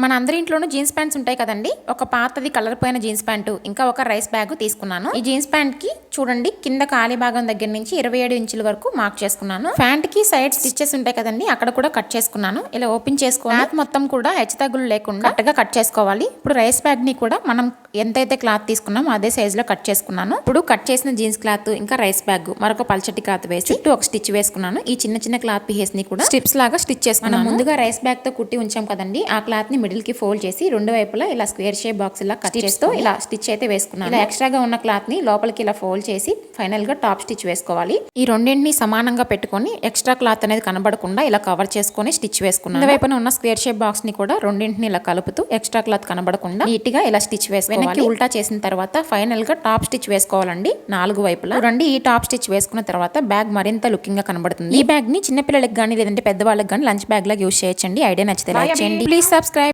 మన అందరి ఇంట్లోనూ జీన్స్ ప్యాంట్స్ ఉంటాయి కదండి. ఒక పాతది కలర్ పోయిన జీన్స్ ప్యాంటు ఇంకా ఒక రైస్ బ్యాగ్ తీసుకున్నాను. ఈ జీన్స్ ప్యాంట్కి చూడండి కింద ఖాళీ భాగం దగ్గర నుంచి ఇరవై ఏడు ఇంచుల వరకు మార్క్ చేసుకున్నాను. ప్యాంట్కి సైడ్ స్టిచెస్ ఉంటాయి కదండి అక్కడ కూడా కట్ చేసుకున్నాను. ఇలా ఓపెన్ చేసుకోవాలి. క్లాత్ మొత్తం కూడా హెచ్చతగ్గులు లేకుండా కరెక్ట్గా కట్ చేసుకోవాలి. ఇప్పుడు రైస్ బ్యాగ్ని కూడా మనం ఎంతైతే క్లాత్ తీసుకున్నామో అదే సైజ్లో కట్ చేసుకున్నాను. ఇప్పుడు కట్ చేసిన జీన్స్ క్లాత్ ఇంకా రైస్ బ్యాగ్ మరొక పల్చటి క్లాత్ వేసి చుట్టూ ఒక స్టిచ్ వేసుకున్నాను. ఈ చిన్న చిన్న క్లాత్ పీసెస్ని కూడా స్ట్రిప్స్ లాగా స్టిచ్ చేసుకున్నాను. ముందుగా రైస్ బ్యాగ్తో కుట్టి ఉంచాం కదండి ఆ క్లాత్ని మిడిల్కి ఫోల్డ్ చేసి రెండు వైపులా ఇలా స్క్వేర్ షేప్ బాక్స్ ఇలా కట్ చేస్తూ ఇలా స్టిచ్ అయితే వేసుకున్నాను. ఇలా ఎక్స్ట్రాగా ఉన్న క్లాత్ని లోపలికి ఇలా ఫోల్డ్ చేసి ఫైనల్గా టాప్ స్టిచ్ వేసుకోవాలి. ఈ రెండింటిని సమానంగా పెట్టుకొని ఎక్స్ట్రా క్లాత్ అనేది కనబడకుండా ఇలా కవర్ చేసుకొని స్టిచ్ వేసుకున్నాను. వైపున ఉన్న స్క్వేర్ షేప్ బాక్స్ని కూడా రెండింటిని ఇలా కలుపుతూ ఎక్స్ట్రా క్లాత్ కనబడకుండా నీట్గా ఇలా స్టిచ్ వేసుకోవాలి. వెనక్కి ఉల్టా చేసిన తర్వాత ఫైనల్గా టాప్ స్టిచ్ వేసుకోవాలండి నాలుగు వైపులా. చూడండి ఈ టాప్ స్టిచ్ వేసుకున్న తర్వాత బ్యాగ్ మరింత లుకింగ్గా కనబడుతుంది. ఈ బ్యాగ్ని చిన్న పిల్లలకి కానీ లేదంటే పెద్దవాళ్ళకి కానీ లంచ్ బ్యాగ్ లాగా యూస్ చేయొచ్చండి. ఐడియా నచ్చితే లైక్ చేయండి. Please subscribe.